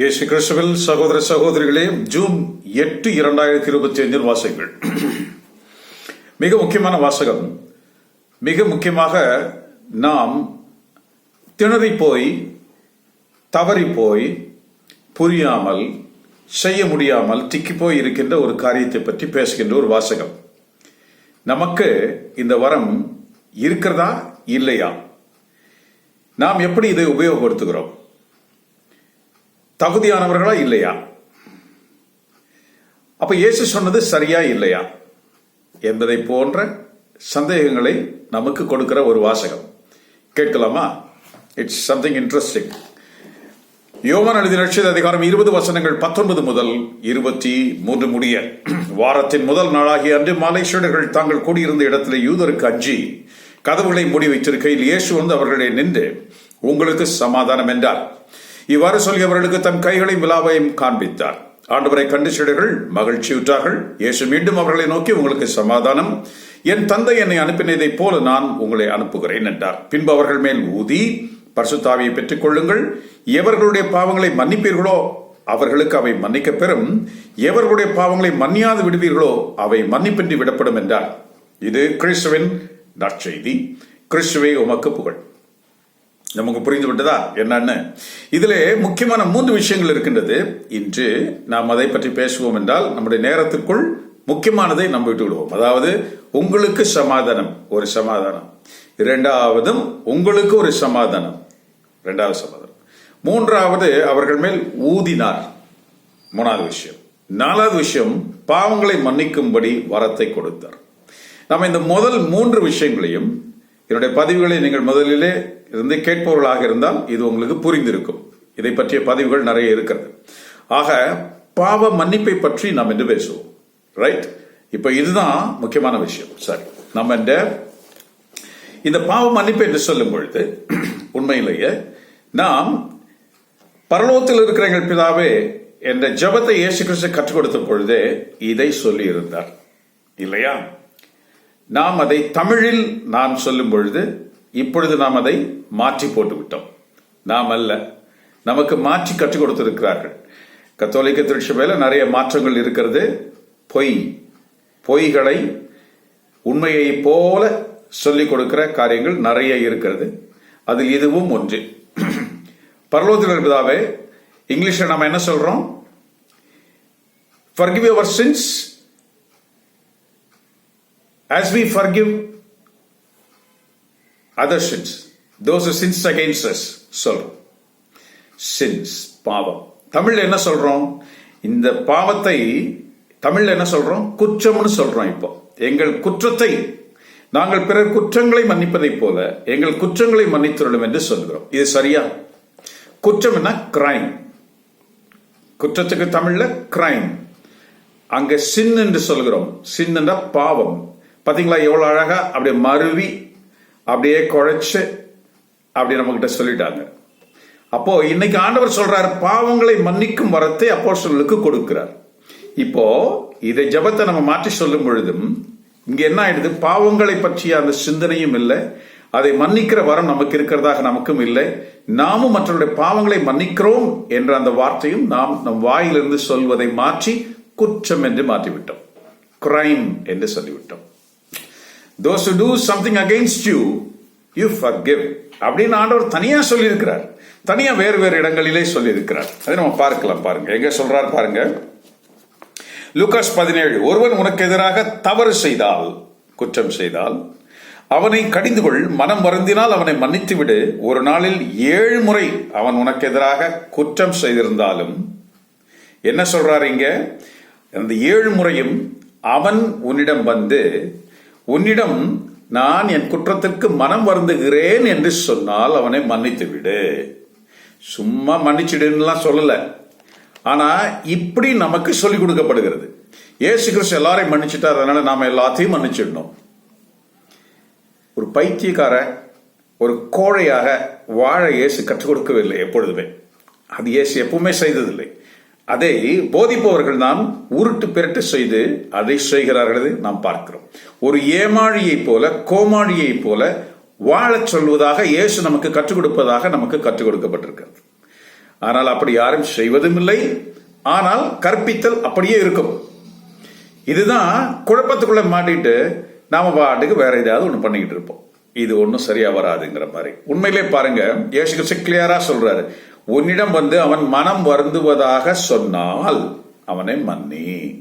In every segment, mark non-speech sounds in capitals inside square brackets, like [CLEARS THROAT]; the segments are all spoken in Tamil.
இயேசு கிறிஸ்துவில் சகோதர சகோதரிகளே ஜூன் எட்டு இரண்டாயிரத்தி இருபத்தி ஐந்தில் வாசகங்கள். மிக முக்கியமான வாசகம். மிக முக்கியமாக நாம் திணறி போய் தவறி போய் புரியாமல் செய்ய முடியாமல் திக்கி போய் இருக்கின்ற ஒரு காரியத்தை பற்றி பேசுகின்ற ஒரு வாசகம். நமக்கு இந்த வரம் இருக்கிறதா இல்லையா? நாம் எப்படி இதை உபயோகப்படுத்துகிறோம்? தகுதியானவர்களா இல்லையா? அப்ப இயேசு சொன்னது சரியா இல்லையா? என்பதை போன்ற சந்தேகங்களை நமக்கு கொடுக்கிற ஒரு வாசகம். கேட்கலாமா? இட்ஸ் சம்திங் இன்ட்ரெஸ்டிங் யோவான் எழுதி நட்சத்திர அதிகாரம் இருபது வசனங்கள் பத்தொன்பது முதல் இருபத்தி மூன்று முடிய. வாரத்தின் முதல் நாளாகிய அன்று மாலேஸ்வரர்கள் தாங்கள் கூடியிருந்த இடத்திலே யூதருக்கு அஞ்சி கதவுகளை மூடி வைத்திருக்கையில் இயேசு வந்து அவர்களை நின்று உங்களுக்கு சமாதானம் என்றார். இவ்வாறு சொல்லி அவர்களுக்கு தன் கைகளையும் விழாவையும் காண்பித்தார். ஆண்டவரை கண்டு சீடர்கள் மகிழ்ச்சியுற்றார்கள். இயேசு மீண்டும் அவர்களை நோக்கி உங்களுக்கு சமாதானம். என் தந்தை என்னை அனுப்பினதைப் போல நான் உங்களை அனுப்புகிறேன் என்றார். பின்பு அவர்கள் மேல் ஊதி பரிசுத்தாவியை பெற்றுக் கொள்ளுங்கள் எவர்களுடைய பாவங்களை மன்னிப்பீர்களோ அவர்களுக்கு அவை மன்னிக்க பெறும். எவர்களுடைய பாவங்களை மன்னியாது விடுவீர்களோ அவை மன்னிப்பின்றி விடப்படும் என்றார். இது கிறிஸ்துவின் நற்செய்தி. கிறிஸ்துவே உமக்கு புகழ். நமக்கு புரிந்து விட்டதா என்னன்னு. இதில் முக்கியமான மூன்று விஷயங்கள் இருக்கின்றது. இன்று நாம் அதை பற்றி பேசுவோம் என்றால் நம்முடைய நேரத்திற்குள் முக்கியமானதை நம்ம விட்டு விடுவோம். அதாவது உங்களுக்கு சமாதானம் ஒரு சமாதானம். இரண்டாவதும் உங்களுக்கு ஒரு சமாதானம். இரண்டாவது சமாதானம். மூன்றாவது அவர்கள் மேல் ஊதினார். மூணாவது விஷயம். நாலாவது விஷயம் பாவங்களை மன்னிக்கும்படி வரத்தை கொடுத்தார். நம்ம இந்த முதல் மூன்று விஷயங்களையும் என்னுடைய பதிவுகளை நீங்கள் முதலிலே இருந்து கேட்பவர்களாக இருந்தால் இது உங்களுக்கு புரிந்திருக்கும். இதை பற்றிய பதிவுகள் நிறைய இருக்கிறது. ஆக பாவ மன்னிப்பை பற்றி நாம் என்று பேசுவோம். ரைட் இப்போ இதுதான் முக்கியமான விஷயம். சரி நம்ம இந்த இந்த பாவ மன்னிப்பு என்று சொல்லும் பொழுது [CLEARS THROAT] உண்மையிலேயே நாம் பரலோகத்தில் இருக்கிற எங்கள் பிதாவே என்ற ஜபத்தை இயேசு கிறிஸ்து கற்றுக் கொடுத்த பொழுதே இதை சொல்லி இருந்தார் இல்லையா? நாம் அதை தமிழில் நான் சொல்லும் பொழுது இப்பொழுது நாம் அதை மாற்றி போட்டுவிட்டோம். நாம் அல்ல நமக்கு மாற்றி கற்றுக் கொடுத்திருக்கிறார்கள். கத்தோலிக்க திருச்சபையில் நிறைய மாற்றங்கள் இருக்கிறது. பொய் பொய்களை உண்மையை போல சொல்லிக் கொடுக்கிற காரியங்கள் நிறைய இருக்கிறது. அதில் இதுவும் ஒன்று. பரலோத்தில் இருப்பதாவே இங்கிலீஷில் நம்ம என்ன சொல்றோம்? Forgive your sins as we forgive other sins those sins against us சொல்றோம் சின்ஸ் பாவம் தமிழ்ல என்ன சொல்றோம்? இந்த பாவத்தை தமிழ்ல என்ன சொல்றோம்? குற்றம்னு சொல்றோம் இப்போ. எங்கள் குற்றத்தை நாங்கள் பிறர் குற்றங்களை மன்னிப்பதைப் போல எங்கள் குற்றங்களை மன்னித்துள்ளோம் என்று சொல்கிறோம் இது சரியா? குற்றம் என்ன? கிரைம் குற்றத்துக்கு தமிழ்ல கிரைம் அங்க சின் என்று சொல்கிறோம் சின் என்ற பாவம். பாத்தீங்களா? எவ்வளவு அழகா? அப்படியே மருவி அப்படியே குழைச்சு அப்படி நம்மகிட்ட சொல்லிட்டாங்க. அப்போ இன்னைக்கு ஆண்டவர் சொல்றார் பாவங்களை மன்னிக்கும் வரத்தை அப்போஸ்தலர்களுக்கு கொடுக்கிறார். இப்போ இதை ஜபத்தை நம்ம மாற்றி சொல்லும் பொழுதும் இங்க என்ன ஆயிடுது? பாவங்களை பற்றிய அந்த சிந்தனையும் இல்லை. அதை மன்னிக்கிற வரம் நமக்கு இருக்கிறதாக நமக்கும் இல்லை. நாமும் மற்றவருடைய பாவங்களை மன்னிக்கிறோம் என்ற அந்த வார்த்தையும் நாம் நம் வாயிலிருந்து சொல்வதை மாற்றி குற்றம் என்று மாற்றிவிட்டோம். கிரைம் என்று சொல்லிவிட்டோம். Those to do something against you you forgive அப்படின்னு ஆண்டவர் தனியா சொல்லியிருக்கிறார். தனியா வேறு வேறு இடங்களிலே சொல்லியிருக்கிறார். அதை நம்ம பார்க்கலாம் பாருங்க. எங்க சொல்றார் பாருங்க? லூகாஸ் பதினேழு ஒருவன் உனக்கு எதிராக தவறு செய்தால் குற்றம் செய்தால் அவனை கடிந்து கொள் மனம் வருந்தினால் அவனை மன்னித்து விடு ஒரு நாளில் ஏழு முறை அவன் உனக்கு எதிராக குற்றம் செய்திருந்தாலும் என்ன சொல்றாரு இங்க? அந்த ஏழு முறையும் அவன் உன்னிடம் வந்து உன்னிடம் நான் என் குற்றத்திற்கு மனம் வருந்துகிறேன் என்று சொன்னால் அவனை மன்னித்து விடு சும்மா மன்னிச்சிடுன்னுலாம் சொல்லல. ஆனா இப்படி நமக்கு சொல்லிக் கொடுக்கப்படுகிறது. ஏசு கிறிஸ்து எல்லாரையும் மன்னிச்சுட்டார் அதனால நாம எல்லாத்தையும் மன்னிச்சிடணும். ஒரு பைத்தியக்கார ஒரு கோழையாக வாழ இயேசு கற்றுக் கொடுக்கவில்லை எப்பொழுதுமே. அது இயேசு எப்பவுமே செய்ததில்லை. அதை போதிப்பவர்கள் தான் உருட்டு பிரட்டு செய்து அதை செய்கிறார்கள் நாம் பார்க்கிறோம். ஒரு ஏமாழியை போல கோமாழியை போல வாழச் சொல்வதாக இயேசு நமக்கு கற்றுக் கொடுப்பதாக நமக்கு கற்றுக் கொடுக்கப்பட்டிருக்கிறது. ஆனால் அப்படி யாரும் செய்வதும் இல்லை ஆனால் கற்பித்தல் அப்படியே இருக்கும். இதுதான் குழப்பத்துக்குள்ள மாட்டிட்டு நாம பாட்டுக்கு வேற ஏதாவது ஒண்ணு பண்ணிக்கிட்டு இருப்போம். இது ஒன்றும் சரியா வராதுங்கிற மாதிரி. உண்மையிலே பாருங்க ஏசு கிளியரா சொல்றாரு. உன்னிடம் வந்து அவன் மனம் வருந்துவதாக சொன்னால் அவனை மன்னி.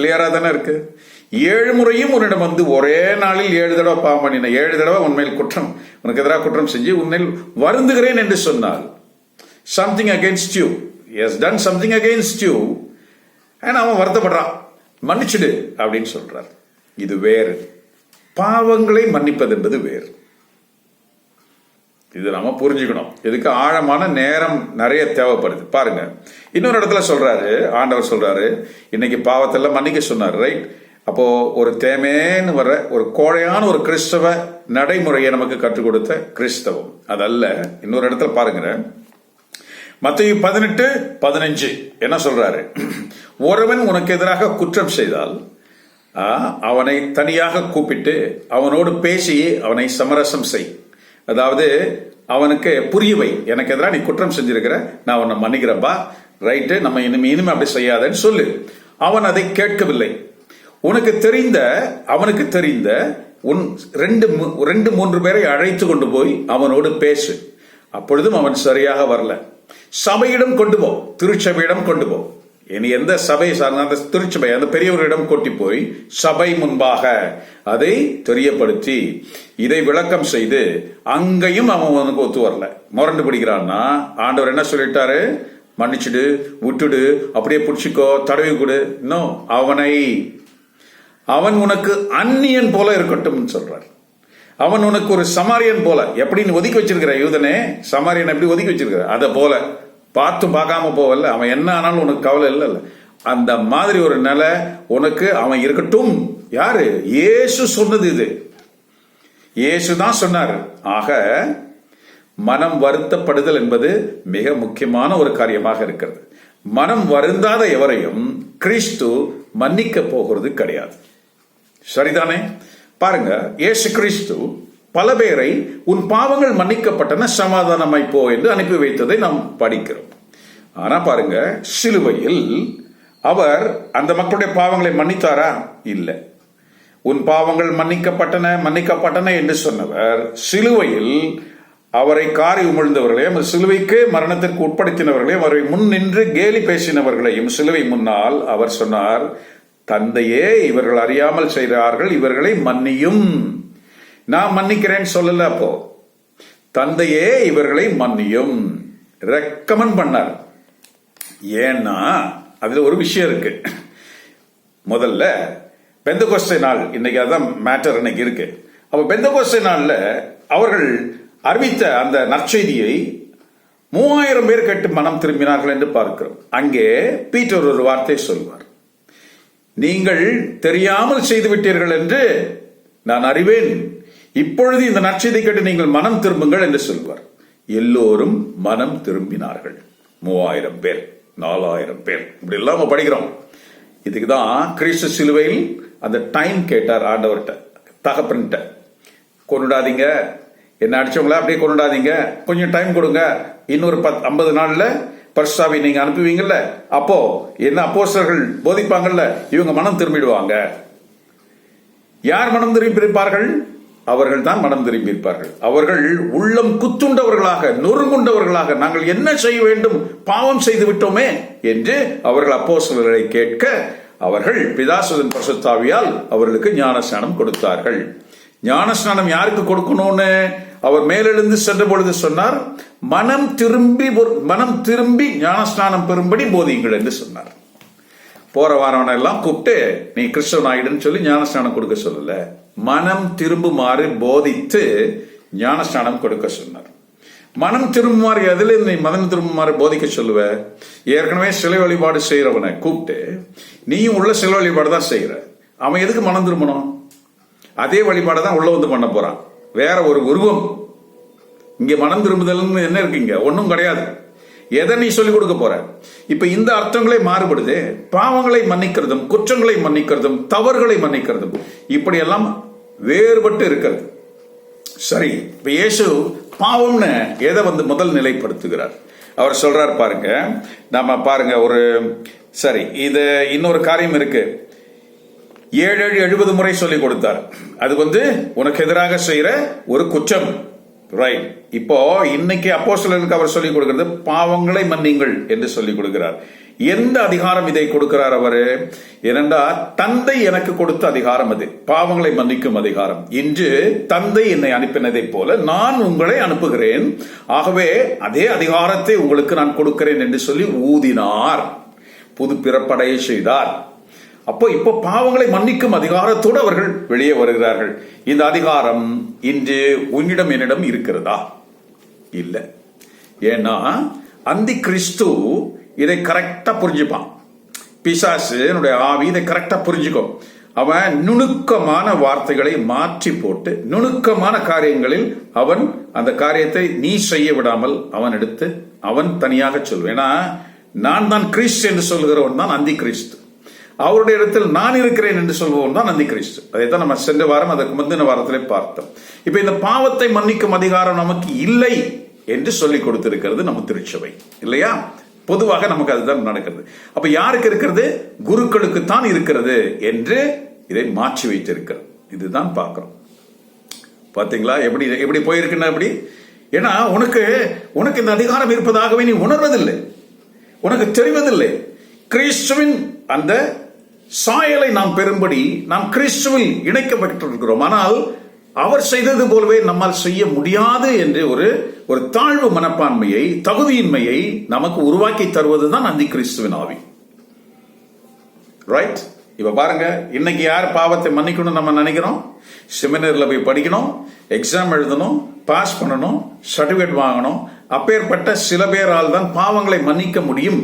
கிளியரா தானே இருக்கு? ஏழு முறையும் உன்னிடம் வந்து ஒரே நாளில் ஏழு தடவை பாவம் பண்ணின ஏழு தடவை உண்மையில் குற்றம் உனக்கு எதிராக குற்றம் செஞ்சு உன்னில் வருந்துகிறேன் என்று சொன்னால் something against you is done something against you ஏன்னா அவன் வருத்தப்படுறான். மன்னிச்சுடு அப்படின்னு சொல்றார். இது வேறு. பாவங்களை மன்னிப்பது என்பது வேறு. இது நம்ம புரிஞ்சுக்கணும். இதுக்கு ஆழமான நேரம் நிறைய தேவைப்படுது. பாருங்க. இன்னொரு இடத்துல சொல்றாரு ஆண்டவர் சொல்றாரு இன்னைக்கு பாவத்தெல்லாம் மன்னிக்க சொன்னார் ரைட் அப்போ ஒரு தேமேன்னு வர ஒரு கோழையான ஒரு கிறிஸ்தவ நடைமுறையை நமக்கு கற்றுக் கொடுத்த கிறிஸ்தவம். அதல்ல இன்னொரு இடத்துல பாருங்க. மத்திய பதினெட்டு பதினஞ்சு. என்ன சொல்றாரு? ஒருவன் உனக்கு எதிராக குற்றம் செய்தால் அவனை தனியாக கூப்பிட்டு அவனோடு பேசி அவனை சமரசம் செய். அதாவது அவனுக்கு புரியவை எனக்கு எதிராக நீ குற்றம் செஞ்சிருக்கிற நான் உன்னை மன்னிக்கிறப்பா ரைட்டு நம்ம இனிமே இனிமே அப்படி செய்யாதன்னு சொல்லு. அவன் அதை கேட்கவில்லை. உனக்கு தெரிந்த அவனுக்கு தெரிந்த உன் ரெண்டு ரெண்டு மூன்று பேரை அழைத்து கொண்டு போய் அவனோடு பேசு. அப்பொழுதும் அவன் சரியாக வரல. சபையிடம் கொண்டு போ திருச்சபையிடம் கொண்டு போ. இனி எந்த சபை சார்ந்த அந்த திருச்சபை அந்த பெரியவர்களிடம் கொட்டி போய் சபை முன்பாக அதை தெரியப்படுத்தி இதை விளக்கம் செய்து அங்கேயும் அவன் உனக்கு ஒத்து வரல. முரண்டு பிடிக்கிறான்னா ஆண்டவர் என்ன சொல்லிட்டாரு? மன்னிச்சுடு விட்டுடு அப்படியே பிடிச்சிக்கோ தடவி கொடு. இன்னும் அவனை அவன் உனக்கு அந்நியன் போல இருக்கட்டும் சொல்றார். அவன் உனக்கு ஒரு சமாரியன் போல. எப்படின்னு ஒதுக்கி வச்சிருக்கிற யூதனே சமாரியன் எப்படி ஒதுக்கி வச்சிருக்கிற? அதை போல. பார்த்தும் பார்க்காம போவல்ல அவன் என்ன ஆனாலும் உனக்கு கவலை இல்லைல்ல அந்த மாதிரி ஒரு நிலை உனக்கு அவன் இருக்கட்டும். யாரு? இயேசு சொன்னது இது. இயேசு தான் சொன்னார். ஆக மனம் வருத்தப்படுதல் என்பது மிக முக்கியமான ஒரு காரியமாக இருக்கிறது. மனம் வருந்தாத எவரையும் கிறிஸ்து மன்னிக்க போகிறது கிடையாது. சரிதானே? பாருங்க இயேசு கிறிஸ்து பல பேரை உன் பாவங்கள் மன்னிக்கப்பட்டன சமாதானமாய் போ என்று அனுப்பி வைத்ததை நாம் படிக்கிறோம். ஆனா பாருங்க சிலுவையில் அவர் அந்த மக்களுடைய பாவங்களை மன்னித்தாரா? இல்லை. உன் பாவங்கள் மன்னிக்கப்பட்டன மன்னிக்கப்பட்டன என்று சொன்னவர் சிலுவையில் அவரை காரி உமிழ்ந்தவர்களையும் சிலுவைக்கு மரணத்திற்கு உட்படுத்தினவர்களையும் அவரை முன் நின்று கேலி பேசினவர்களையும் சிலுவை முன்னால் அவர் சொன்னார் தந்தையே இவர்கள் அறியாமல் செய்கிறார்கள் இவர்களை மன்னியும். நான் மன்னிக்கிறேன்னு சொல்லல அப்போ. தந்தையே இவர்களை மன்னியும். ரெக்கமெண்ட் பண்ணார். ஏன்னா அதுல ஒரு விஷயம் இருக்கு. முதல்ல பெந்தகோஸ்தே நாள் இன்னைக்கு அதான் மேட்டர் இன்னைக்கு இருக்கு. அப்ப பெந்தகோஸ்தே நாள்ல அவர்கள் அறிவித்த அந்த நற்செய்தியை மூவாயிரம் பேர் கேட்டு மனம் திரும்பினார்கள் என்று பார்க்கிறோம். அங்கே பீட்டர் ஒரு வார்த்தை சொல்வார். நீங்கள் தெரியாமல் செய்து விட்டீர்கள் என்று நான் அறிவேன். இப்பொழுது இந்த நற்செய்தி கேட்டு நீங்கள் மனம் திரும்புங்கள் என்று சொல்வார். எல்லோரும் மனம் திரும்பினார்கள். மூவாயிரம் பேர் நாலாயிரம் பேர். இப்படி எல்லாம் நம்ம படிக்கிறோம். இதுக்கு தான் கிறிஸ்து சிலுவையில் அந்த டைம் கேட்டார் ஆண்டவர்கிட்ட தகப்பன்கிட்ட. கொண்டாதீங்க என்ன அடிச்சவங்கள அப்படியே கொண்டுடாதீங்க கொஞ்சம் டைம் கொடுங்க. இன்னொரு பத் ஐம்பது நாள்ல பர்ஷாவை நீங்க அனுப்புவீங்கல்ல? அப்போ என்ன அப்போஸ்டர்கள் போதிப்பாங்கல்ல? இவங்க மனம் திரும்பிடுவாங்க. யார் மனம் திரும்பி இருப்பார்கள் அவர்கள் தான் மனம் திரும்பியிருப்பார்கள். அவர்கள் உள்ளம் குத்துண்டவர்களாக நொறுங்குண்டவர்களாக நாங்கள் என்ன செய்ய வேண்டும்? பாவம் செய்து விட்டோமே என்று அவர்கள் அப்போஸ்தலர்களை கேட்க அவர்கள் பிதாசுதன் பசுத்தாவியால் அவர்களுக்கு ஞானஸ்நானம் கொடுத்தார்கள். ஞானஸ்நானம் யாருக்கு கொடுக்கணும்னு அவர் மேலெழுந்து சென்ற பொழுது சொன்னார் மனம் திரும்பி ஒரு- மனம் திரும்பி ஞானஸ்நானம் பெறும்படி போதியுங்கள் என்று சொன்னார். போற வாரவனை எல்லாம் கூப்பிட்டு நீ கிறிஸ்தவன் ஆயிடுன்னு சொல்லி ஞானஸ்நானம் கொடுக்க சொல்லல. மனம் திரும்புமாறு போதித்து ஞானஸ்நானம் கொடுக்க சொன்னார். மனம் திரும்புமாறு எதுல நீ மனம் திரும்புமாறு போதிக்க சொல்லுவ? ஏற்கனவே சிலை வழிபாடு செய்யறவனை கூப்பிட்டு நீயும் உள்ள சிலை வழிபாடு தான் செய்யற அவன் எதுக்கு மனம் திரும்பணும்? அதே வழிபாடு தான் உள்ள வந்து பண்ண போறான். வேற ஒரு உருவம். இங்க மனம் திரும்புதல்னு என்ன இருக்குங்க ஒன்றும் கிடையாது. எதை நீ சொல்லிக் கொடுக்க போற? இப்ப இந்த அர்த்தங்களே மாறுபடுது. பாவங்களை மன்னிக்கிறதும் குற்றங்களை மன்னிக்கிறதும் தவறுகளை மன்னிக்கிறதும் இப்படியெல்லாம் வேறுபட்டு இருக்கிறது. சரி இப்ப இயேசு பாவம்னு எதை வந்து முதல் நிலைப்படுத்துகிறார்? அவர் சொல்றார் பாருங்க நம்ம பாருங்க ஒரு சரி இது இன்னொரு காரியம் இருக்கு. ஏழு ஏழு எழுபது முறை சொல்லி கொடுத்தார். அது வந்து உனக்கு எதிராக செய்யற ஒரு குற்றம். ரைட் இப்போ இன்னைக்கு சிலனுக்கு அவர் சொல்லிக் கொடுக்கிறது பாவங்களை மன்னிங்கள் என்று சொல்லிக் கொடுக்கிறார். எந்த அதிகாரம் இதை கொடுக்கிறார் அவரு? ஏனென்றா தந்தை எனக்கு கொடுத்த அதிகாரம் அது. பாவங்களை மன்னிக்கும் அதிகாரம். இன்று தந்தை என்னை அனுப்பினதைப் போல நான் உங்களை அனுப்புகிறேன். ஆகவே அதே அதிகாரத்தை உங்களுக்கு நான் கொடுக்கிறேன் என்று சொல்லி ஊதினார். புது பிறப்படையை செய்தார். அப்போ இப்போ பாவங்களை மன்னிக்கும் அதிகாரத்தோடு அவர்கள் வெளியே வருகிறார்கள். இந்த அதிகாரம் இன்று உன்னிடம் என்னிடம் இருக்கிறதா? இல்லை. ஏன்னா அந்தி கிறிஸ்து இதை கரெக்டா புரிஞ்சுப்பான். பிசாசு என்னுடைய ஆவி இதை கரெக்டா புரிஞ்சுக்கும். அவன் நுணுக்கமான வார்த்தைகளை மாற்றி போட்டு நுணுக்கமான காரியங்களில் அவன் அந்த காரியத்தை நீ செய்ய விடாமல் அவன் எடுத்து அவன் தனியாக சொல்வேன். ஏன்னா நான் தான் கிறிஸ்து என்று சொல்கிறவன் தான் அந்தி கிறிஸ்து. அவருடைய இடத்தில் நான் இருக்கிறேன் என்று சொல்வோம் தான் நந்தி கிறிஸ்து. அதைத்தான் நம்ம சென்ற வாரம் அதற்கு முந்தின வாரத்திலே பார்த்தோம். இப்ப இந்த பாவத்தை மன்னிக்கும் அதிகாரம் நமக்கு இல்லை என்று சொல்லிக் கொடுத்திருக்கிறது நம்ம திருச்சபை. இல்லையா? பொதுவாக நமக்கு அதுதான் நடக்கிறது. அப்ப யாருக்கு இருக்கிறது? குருக்களுக்கு தான் இருக்கிறது என்று இதை மாற்றி வைத்திருக்கிறது. இதுதான் பார்க்கிறோம். பாத்தீங்களா? எப்படி எப்படி போயிருக்குன்னா எப்படி? ஏன்னா உனக்கு உனக்கு இந்த அதிகாரம் இருப்பதாகவே நீ உணர்வதில்லை. உனக்கு தெரிவதில்லை. கிறிஸ்துவின் அந்த சாயலை நாம் பெறும்படி நாம் கிறிஸ்துவில் இணைக்கப்பட்டிருக்கிறோம். ஆனால் அவர் செய்தது போலவே நம்மால் செய்ய முடியாது என்று ஒரு ஒரு தாழ்வு மனப்பான்மையை தகுதியின்மையை நமக்கு உருவாக்கி தருவதுதான் அந்தி கிறிஸ்துவின் ஆவி. ரைட் இப்ப பாருங்க இன்னைக்கு யார் பாவத்தை மன்னிக்கணும் நம்ம நினைக்கிறோம்? செமினர்ல போய் படிக்கணும் எக்ஸாம் எழுதணும் பாஸ் பண்ணணும் சர்டிபிகேட் வாங்கணும். அப்பேற்பட்ட சில பேரால் தான் பாவங்களை மன்னிக்க முடியும்.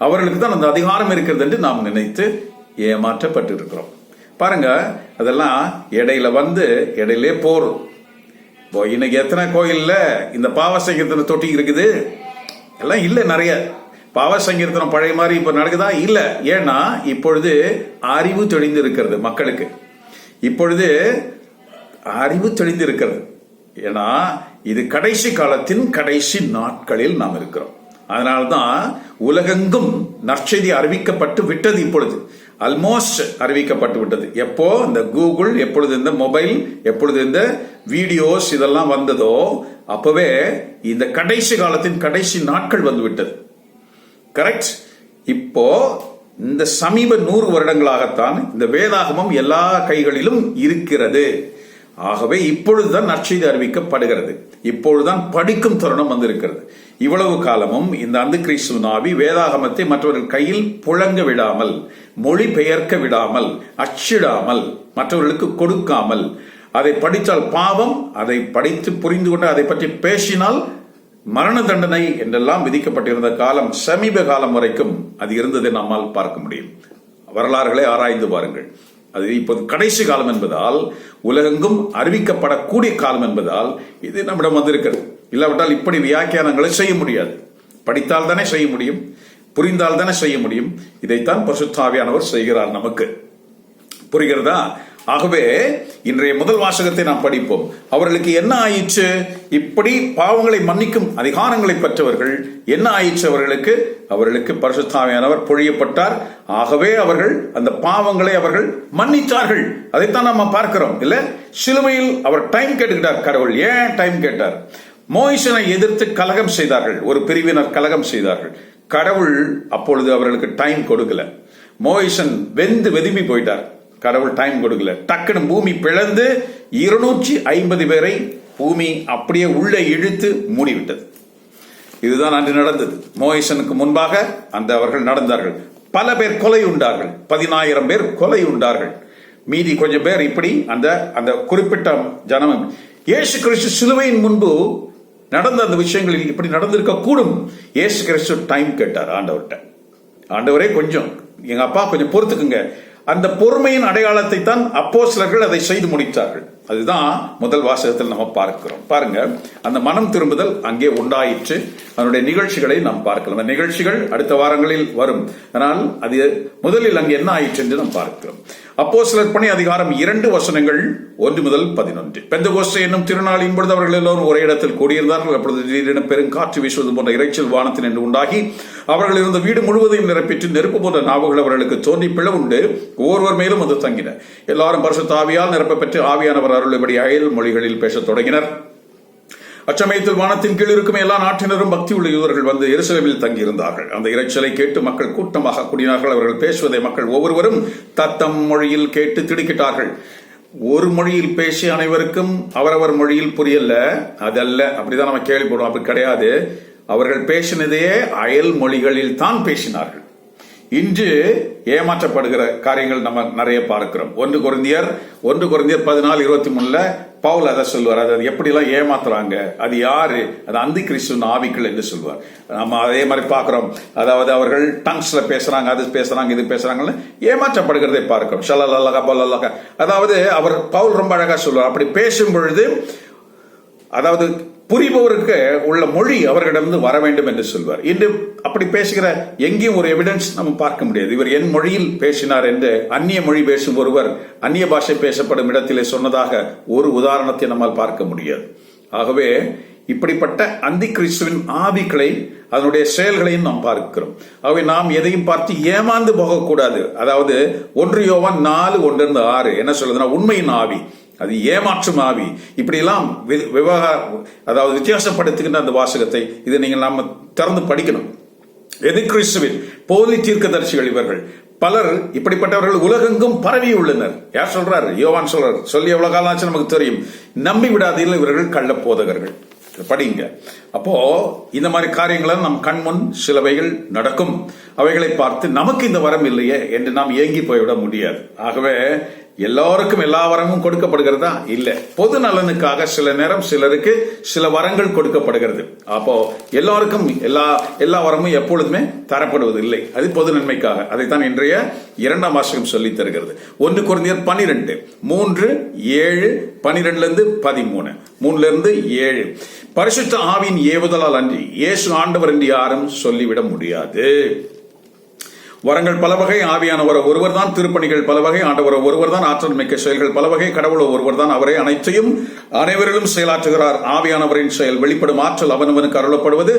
அவர்களுக்கு தான் அந்த அதிகாரம் இருக்கிறது என்று நாம் நினைத்து ஏமாற்றப்பட்டு இருக்கிறோம் பாருங்க அதெல்லாம் இடையில வந்து இடையிலே போறோம் இப்போ இன்னைக்கு எத்தனை கோயில்ல இந்த பாவ சங்கீர்த்தன தொட்டி இருக்குது? எல்லாம் இல்லை நிறைய. பாவ சங்கீர்த்தனம் பழைய மாதிரி இப்போ நடக்குதா? இல்லை. ஏன்னா இப்பொழுது அறிவு தெளிந்து இருக்கிறது மக்களுக்கு. இப்பொழுது அறிவு தெளிந்து இருக்கிறது ஏன்னா இது கடைசி காலத்தின் கடைசி நாட்களில் நாம் இருக்கிறோம். அதனால்தான் உலகெங்கும் நற்செய்தி அறிவிக்கப்பட்டு விட்டது இப்பொழுது. அல்மோஸ்ட் அறிவிக்கப்பட்டு விட்டது. எப்போ? இந்த கூகுள் எப்பொழுது இந்த மொபைல் எப்பொழுது இந்த வீடியோஸ் இதெல்லாம் வந்ததோ அப்பவே இந்த கடைசி காலத்தின் கடைசி நாட்கள் வந்து விட்டது. கரெக்ட் இப்போ இந்த சமீப நூறு வருடங்களாகத்தான் இந்த வேதாகமம் எல்லா கைகளிலும் இருக்கிறது. ஆகவே இப்பொழுதுதான் நற்செய்தி அறிவிக்கப்படுகிறது. இப்பொழுதுதான் படிக்கும் தருணம் வந்திருக்கிறது. இவ்வளவு காலமும் இந்த அந்து கிறிஸ்துவின் நாவி வேதாகமத்தை மற்றவர்கள் கையில் புழங்க விடாமல் மொழி பெயர்க்க விடாமல் அச்சிடாமல் மற்றவர்களுக்கு கொடுக்காமல் அதை படித்தால் பாவம் அதை படித்து புரிந்து கொண்டு அதை பற்றி பேசினால் மரண தண்டனை என்றெல்லாம் விதிக்கப்பட்டிருந்த காலம் சமீப காலம் வரைக்கும் அது இருந்ததை நம்மால் பார்க்க முடியும். வரலாறுகளை ஆராய்ந்து பாருங்கள். அது இப்போது கடைசி காலம் என்பதால் உலகெங்கும் அறிவிக்கப்படக்கூடிய காலம் என்பதால் இது நம்மிடம் வந்திருக்கிறது. இல்லாவிட்டால் இப்படி வியாக்கியானங்களை செய்ய முடியாது. படித்தால் தானே செய்ய முடியும். புரிந்தால் தானே செய்ய முடியும். இதைத்தான் பசுத்தாவியானவர் செய்கிறார் நமக்கு. புரிகிறதா? ஆகவே இன்றைய முதல் வாசகத்தை நாம் படிப்போம். அவர்களுக்கு என்ன ஆயிற்று? இப்படி பாவங்களை மன்னிக்கும் அதிகாரங்களை பெற்றவர்கள் என்ன ஆயிற்று அவர்களுக்கு? அவர்களுக்கு பரிசுத்தாமையானவர் பொழியப்பட்டார். ஆகவே அவர்கள் அந்த பாவங்களை அவர்கள் மன்னித்தார்கள். அதைத்தான் நம்ம பார்க்கிறோம் இல்ல? சிலுவையில் அவர் டைம் கேட்டுக்கிட்டார் கடவுள். ஏன் டைம் கேட்டார்? மோயிசனை எதிர்த்து கலகம் செய்தார்கள். ஒரு பிரிவினர் கலகம் செய்தார்கள். கடவுள் அப்பொழுது அவர்களுக்கு டைம் கொடுக்கல. மோயிசன் வெந்து வெதும்பி போயிட்டார். கடவுள் டைம் கொடுக்கல. டக்குன்னு பூமி பிளந்து இருநூற்றி ஐம்பது பேரை பூமி அப்படியே உள்ளே இழுத்து மூடிவிட்டது. இதுதான் அன்று நடந்தது. மோயிசனுக்கு முன்பாக அந்த அவர்கள் நடந்தார்கள். பல பேர் கொலை உண்டார்கள். பதினாயிரம் பேர் கொலை உண்டார்கள். மீதி கொஞ்சம் பேர் இப்படி அந்த அந்த குறிப்பிட்ட ஜனம் இயேசு கிறிஸ்து சிலுவையின் முன்பு நடந்த அந்த விஷயங்களில் இப்படி நடந்திருக்க கூடும். இயேசு கிறிஸ்து டைம் கேட்டார் ஆண்டவர்கிட்ட. ஆண்டவரே கொஞ்சம் எங்க அப்பா கொஞ்சம் பொறுத்துக்குங்க. அந்த பொறுமையின் அடையாளத்தை தான் அப்போ சிலர்கள் அதை செய்து முடித்தார்கள். அதுதான் முதல் வாசகத்தில் நம்ம பார்க்கிறோம். பாருங்க அந்த மனம் திரும்புதல் அங்கே உண்டாயிற்று. அதனுடைய நிகழ்ச்சிகளை நாம் பார்க்கலாம். அந்த நிகழ்ச்சிகள் அடுத்த வாரங்களில் வரும். ஆனால் அது முதலில் அங்கே என்ன ஆயிற்று என்று நாம் பார்க்கிறோம். அப்போ சிலர் பணி அதிகாரம் இரண்டு வசனங்கள் ஒன்று முதல் பதினொன்று. பெந்தகோஸ்தை என்னும் திருநாளின் பொழுது அவர்கள் எல்லோரும் ஒரே இடத்தில் கூடியிருந்தார்கள். அப்பொழுது திடீரென பெருங்காற்று வீசுவது போன்ற இறைச்சல் வானத்தில் என்று உண்டாகி அவர்கள் இருந்த வீடு முழுவதையும் நிரப்பிட்டு நெருப்பு போன்ற நாவுகள் அவர்களுக்கு தோன்றி பிளவுண்டு ஒவ்வொருவர் மேலும் அது தங்கின எல்லாரும் பரிசுத்த ஆவியால் நிரப்பப்பெற்று ஆவியானவர் ஆவியானவர் அருள்படி அயல் மொழிகளில் பேசத் தொடங்கினர். அச்சமயத்தில் வானத்தின் கீழ் இருக்கும் எல்லா நாட்டினரும் பக்தி உள்ள யூதர்கள் வந்து எருசலேமில் தங்கியிருந்தார்கள். அந்த இறைச்சலை கேட்டு மக்கள் கூட்டமாக கூடினார்கள். அவர்கள் பேசுவதை மக்கள் ஒவ்வொருவரும் தத்தம் மொழியில் கேட்டு திடுக்கிட்டார்கள். ஒரு மொழியில் பேசி அனைவருக்கும் அவரவர் மொழியில் புரியல. அதல்ல அப்படிதான் நம்ம கேள்விப்படுவோம் அப்படி கிடையாது. அவர்கள் பேசினதையே அயல் மொழிகளில் தான் பேசினார்கள். இன்று ஏமாற்றப்படுகிற காரியங்கள் நம்ம நிறைய பார்க்கிறோம். ஒன்று குறைந்தியர் ஒன்று குறைந்தியர் பதினாலு இருபத்தி மூணுல பவுல் அதை சொல்வார் அதை எப்படிலாம் ஏமாத்துறாங்க? அது யாரு? அது அந்தி கிறிஸ்துவின் ஆவிக்கள் என்று சொல்வார் நம்ம அதே மாதிரி பார்க்குறோம். அதாவது அவர்கள் டங்ஸ்ல பேசுறாங்க அது பேசுறாங்க இது பேசுறாங்கன்னு ஏமாற்றப்படுகிறதை பார்க்கிறோம். ஷலல்லக பல்லல்லக அதாவது அவர் பவுல் ரொம்ப அழகா சொல்வார் அப்படி பேசும் பொழுது அதாவது புரிபவருக்கு உள்ள மொழி அவர்களிடமிருந்து வர வேண்டும் என்று சொல்வார். இன்று அப்படி பேசுகிற எங்கேயும் ஒரு எவிடன்ஸ் நம்ம பார்க்க முடியாது. இவர் என் மொழியில் பேசினார் என்று அந்நிய மொழி பேசும் ஒருவர் அந்நிய பாஷை பேசப்படும் இடத்திலே சொன்னதாக ஒரு உதாரணத்தை நம்மால் பார்க்க முடியாது. ஆகவே இப்படிப்பட்ட அந்தி கிறிஸ்துவின் ஆவிகளை அதனுடைய செயல்களையும் நாம் பார்க்கிறோம். ஆகவே நாம் எதையும் பார்த்து ஏமாந்து போகக்கூடாது. அதாவது ஒன்று யோவான் நாலு ஒன்று ஆறு என்ன சொல்லுதுன்னா உண்மையின் ஆவி. அது ஏமாற்றும் ஆவி. இப்படியெல்லாம் வி- விவகார அதாவது வித்தியாசப்படுத்துகின்ற அந்த வாசகத்தை இதை நீங்கள் நாம திறந்து படிக்கணும். எது கிறிஸ்துவின் போலி தீர்க்கதரிசிகள் இவர்கள்? பலர் இப்படிப்பட்டவர்கள் உலகெங்கும் பரவி உள்ளனர் யார் சொல்றாரு? யோவான் சொல்றார். சொல்லி எவ்வளவு காலம் ஆச்சு நமக்கு தெரியும். நம்பி விடாதீர்கள் இவர்கள் கள்ள போதகர்கள். படிங்க. அப்போ இந்த மாதிரி காரியங்களை நம் கண்முன் சிலவைகள் நடக்கும். அவைகளை பார்த்து நமக்கு இந்த வரம் இல்லையே என்று நாம் ஏங்கி போய்விட முடியாது. ஆகவே எல்லாருக்கும் எல்லா வரமும் கொடுக்கப்படுகிறதா? இல்ல. பொது நலனுக்காக சில நேரம் சிலருக்கு சில வரங்கள் கொடுக்கப்படுகிறது. அப்போ எல்லாருக்கும் எல்லா எல்லா வரமும் எப்பொழுதுமே தரப்படுவது இல்லை அது பொது நன்மைக்காக. அதைத்தான் இன்றைய இரண்டாம் வாசகம் சொல்லி தருகிறது. ஒன்று குறைந்தர் பனிரெண்டு மூன்று ஏழு பனிரெண்டுல இருந்து பதிமூணு. மூணுல இருந்து ஏழு. பரிசுத்த ஆவின் ஏவுதலால் அன்றி இயேசு ஆண்டவர் என்று யாரும் சொல்லிவிட முடியாது. வரங்கள் பல வகை ஆவியானவர் ஒருவர் தான் திருப்பணிகள் பல வகை ஆண்டவர் ஒருவர் தான் ஆற்றல் மிக்க செயல்கள் பல வகை கடவுள் ஒருவர் தான் அவரே அனைத்தையும் அனைவரிலும் செயலாற்றுகிறார். ஆவியானவரின் செயல் வெளிப்படும் ஆற்றல் அவனவனுக்கு அருளப்படுவது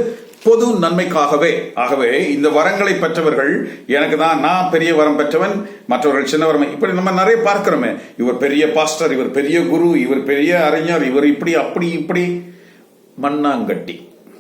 பொது நன்மைக்காகவே. ஆகவே இந்த வரங்களை பெற்றவர்கள் எனக்கு தான் நான் பெரிய வரம் பெற்றவன் மற்றவர்கள் சின்ன வரம். இப்படி நம்ம நிறைய பார்க்கிறோமே. இவர் பெரிய பாஸ்டர் இவர் பெரிய குரு இவர் பெரிய அறிஞர் இவர் இப்படி அப்படி இப்படி. மண்ணாங்கட்டி.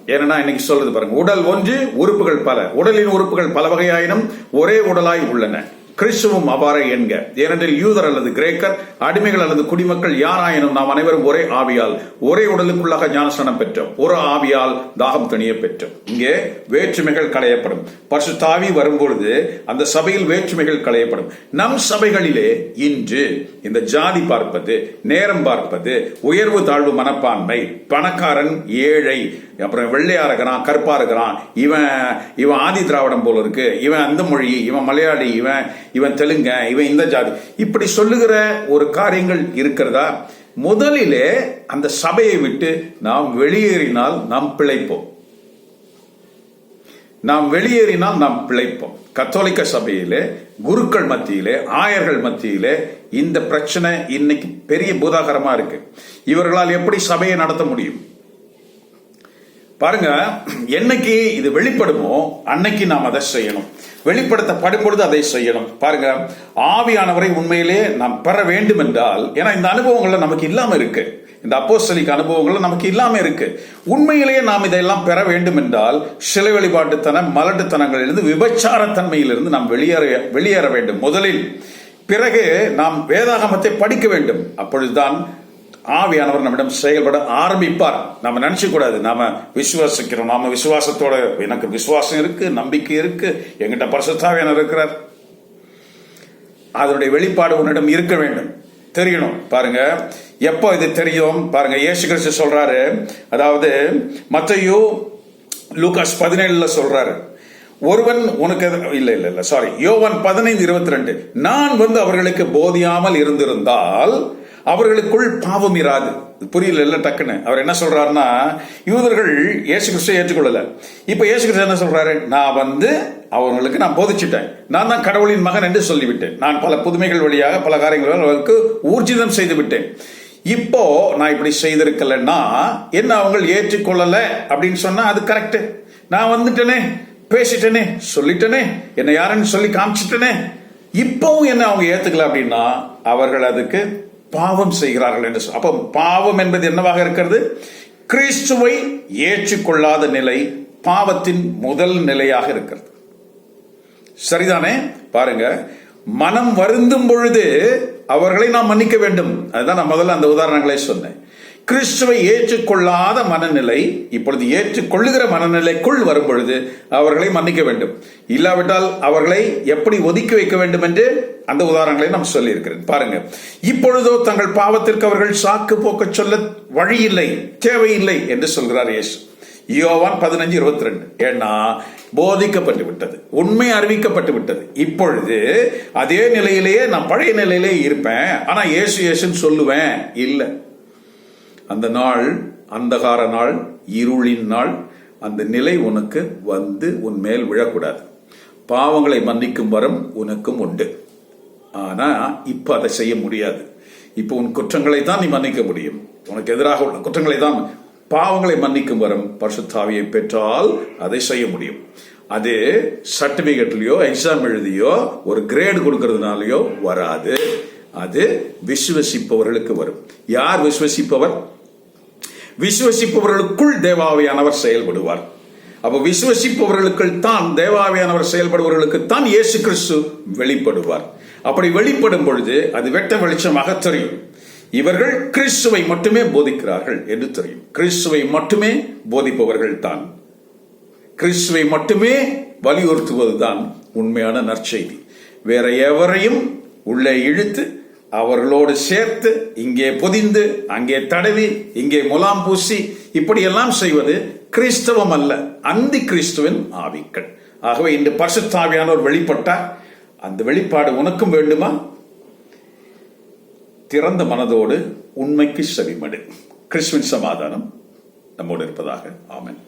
ஏன்னா இன்னைக்கு சொல்றது பாருங்க உடல் ஒன்று உறுப்புகள் பல. உடலின் உறுப்புகள் பல வகையாயினும் ஒரே உடலாய் உள்ளன. கிறிஸ்துவும் அவ்வாறே என்க. ஏனென்றில் யூதர் அல்லது கிரேக்கர் அடிமைகள் அல்லது குடிமக்கள் யாராயினும் நாம் அனைவரும் ஒரே ஆவியால் ஒரே உடலுக்குள்ளாக ஞானஸ்தானம் பெற்றோம். ஒரு ஆவியால் தாகம் துணிய பெற்றோம். இங்கே வேற்றுமைகள் களையப்படும். பரிசுத்தாவி வரும்பொழுது அந்த சபையில் வேற்றுமைகள் களையப்படும். நம் சபைகளிலே இன்று இந்த ஜாதி பார்ப்பது நேரம் பார்ப்பது உயர்வு தாழ்வு மனப்பான்மை பணக்காரன் ஏழை அப்புறம் வெள்ளையா இருக்கிறான் கருப்பா இருக்கிறான் இவன் இவன் ஆதி திராவிடம் போல இருக்கு இவன் அந்த மொழி இவன் மலையாளி இவன் இவன் தெலுங்க இவன் இந்த ஜாதி. இப்படி சொல்லுகிற ஒரு காரியங்கள் இருக்கிறதா? முதலிலே அந்த சபையை விட்டு நாம் வெளியேறினால் நாம் பிழைப்போம். நாம் வெளியேறினால் நாம் பிழைப்போம். கத்தோலிக்க சபையிலே குருக்கள் மத்தியிலே ஆயர்கள் மத்தியிலே இந்த பிரச்சனை இன்னைக்கு பெரிய பூதாகரமா இருக்கு. இவர்களால் எப்படி சபையை நடத்த முடியும்? பாருங்க என்னைக்கு இது வெளிப்படுமோ அன்னைக்கு நாம் அதை செய்யணும். வெளிப்படுத்தப்படும் பொழுது அதை செய்யணும். பாருங்க ஆவியானவரை உண்மையிலே நாம் பெற வேண்டும் என்றால் ஏன்னா இந்த அனுபவங்கள்ல நமக்கு இல்லாம இருக்கு. இந்த அப்போஸ்தலிக் அனுபவங்கள் நமக்கு இல்லாம இருக்கு. உண்மையிலேயே நாம் இதையெல்லாம் பெற வேண்டும் என்றால் சிலை வழிபாட்டுத்தனம் மலட்டுத்தனங்களிலிருந்து விபச்சாரத்தன்மையிலிருந்து நாம் வெளியேற வெளியேற வேண்டும். முதலில் பிறகு நாம் வேதாகமத்தை படிக்க வேண்டும். அப்பொழுதுதான் ஆவியானவர் நம்மிடம் செயல்பட ஆரம்பிப்பார். நம்ம நினைச்ச கூடாது நாம விசுவாசிக்கிறோம். நாம விசுவாசத்தோட எனக்கு விசுவாசம் இருக்கு நம்பிக்கை இருக்கு எங்கிட்ட பரிசுத்தாவியானவர் இருக்கிறார். அதனுடைய வெளிப்பாடு உன்னிடம் இருக்க வேண்டும். தெரியணும். பாருங்க. எப்போ இது தெரியும்? பாருங்க. இயேசு கிறிஸ்து சொல்றாரு. அதாவது மத்தையோ லூகாஸ் பதினேழுல சொல்றாரு. ஒருவன் உனக்கு எது- இல்ல இல்ல இல்ல. சாரி யோவன் பதினைந்து இருபத்தி ரெண்டு. நான் வந்து அவர்களுக்கு போதியாமல் இருந்திருந்தால் அவர்களுக்குள் பாவம் இராது. புரியல இல்ல டக்குன்னு. அவர் என்ன சொல்றாருன்னா யூதர்கள் இயேசு கிறிஸ்துவை ஏற்றுக்கொள்ளல. இப்ப இயேசு கிறிஸ்து என்ன சொல்றாரு? நான் வந்து அவங்களுக்கு நான் போதிச்சிட்டேன். நான் தான் கடவுளின் மகன் என்று சொல்லிவிட்டேன். நான் பல புதுமைகள் வழியாக பல காரியங்கள் அவருக்கு ஊர்ஜிதம் செய்து விட்டேன் இப்போ நான் இப்படி செய்திருக்கலன்னா என்ன அவங்க ஏற்றுக்கொள்ளல அப்படின்னு சொன்னா அது கரெக்ட் நான் வந்துட்டேனே பேசிட்டேனே சொல்லிட்டேனே என்ன யாருன்னு சொல்லி காமிச்சிட்டேனே. இப்பவும் என்ன அவங்க ஏத்துக்கல அப்படின்னா அவர்கள் அதுக்கு பாவம் செய்கிறார்கள் என்று அப்போ பாவம் என்பது என்னவாக இருக்கிறது? கிறிஸ்துவை ஏற்றுக்கொள்ளாத நிலை பாவத்தின் முதல் நிலையாக இருக்கிறது. சரிதானே? பாருங்க. மனம் வருந்தும் பொழுது அவர்களை நாம் மன்னிக்க வேண்டும். அதுதான் நான் முதல்ல அந்த உதாரணங்களை சொன்னேன். கிறிஸ்துவை ஏற்றுக்கொள்ளாத மனநிலை இப்பொழுது ஏற்றுக்கொள்ளுகிற மனநிலைக்குள் வரும் பொழுது அவர்களை மன்னிக்க வேண்டும். இல்லாவிட்டால் அவர்களை எப்படி ஒதுக்கி வைக்க வேண்டும் என்று அந்த உதாரணங்களை நாம் சொல்லியிருக்கிறேன். பாருங்க. இப்பொழுதோ தங்கள் பாவத்திற்கு அவர்கள் சாக்கு போக்க சொல்ல வழி இல்லை தேவையில்லை என்று சொல்கிறார் இயேசு. யோவான் பதினஞ்சு இருபத்தி ரெண்டு ஏன்னா போதிக்கப்பட்டு விட்டது. உண்மை அறிவிக்கப்பட்டு விட்டது. இப்பொழுது அதே நிலையிலேயே நான் பழைய நிலையிலே இருப்பேன். ஆனா இயேசு இயேசுன்னு சொல்லுவேன். இல்லை. அந்த நாள் அந்தகார நாள் இருளின் நாள் அந்த நிலை உனக்கு வந்து உன் மேல் விழக்கூடாது. பாவங்களை மன்னிக்கும் வரம் உனக்கும் உண்டு. ஆனா இப்ப அதை செய்ய முடியாது. இப்போ உன் குற்றங்களை தான் நீ மன்னிக்க முடியும். உனக்கு எதிராக உள்ள குற்றங்களை தான் பாவங்களை மன்னிக்கும் வரம் பரிசுத்தாவியை பெற்றால் அதை செய்ய முடியும். அது சர்டிபிகேட்லயோ எக்ஸாம் எழுதியோ ஒரு கிரேடு கொடுக்கறதுனாலயோ வராது. அது விசுவசிப்பவர்களுக்கு வரும். யார் விசுவசிப்பவர்? விசுவசிப்பவர்களுக்குள் தேவாவியானவர் செயல்படுவார். அப்ப விசுவசிப்பவர்களுக்குள் தான் தேவாவியானவர் செயல்படுபவர்களுக்கு தான் இயேசு கிறிஸ்து வெளிப்படுவார். அப்படி வெளிப்படும் பொழுது அது வெட்ட வெளிச்சமாக தெரியும். இவர்கள் கிறிஸ்துவை மட்டுமே போதிக்கிறார்கள் என்று தெரியும். கிறிஸ்துவை மட்டுமே போதிப்பவர்கள் தான். கிறிஸ்துவை மட்டுமே வலியுறுத்துவதுதான் உண்மையான நற்செய்தி. வேற எவரையும் உள்ளே இழுத்து அவர்களோடு சேர்த்து இங்கே பொதிந்து அங்கே தடவி இங்கே முலாம் பூசி இப்படியெல்லாம் செய்வது கிறிஸ்தவம் அல்ல அந்தி கிறிஸ்துவின் ஆவிக்கள் ஆகவே இன்று பரிசுத்தாவியானோர் வெளிப்பட்டார். அந்த வெளிப்பாடு உனக்கும் வேண்டுமா? திறந்த மனதோடு உண்மைக்கு செவிமடு. கிறிஸ்துவின் சமாதானம் நம்மோடு இருப்பதாக. ஆமன்.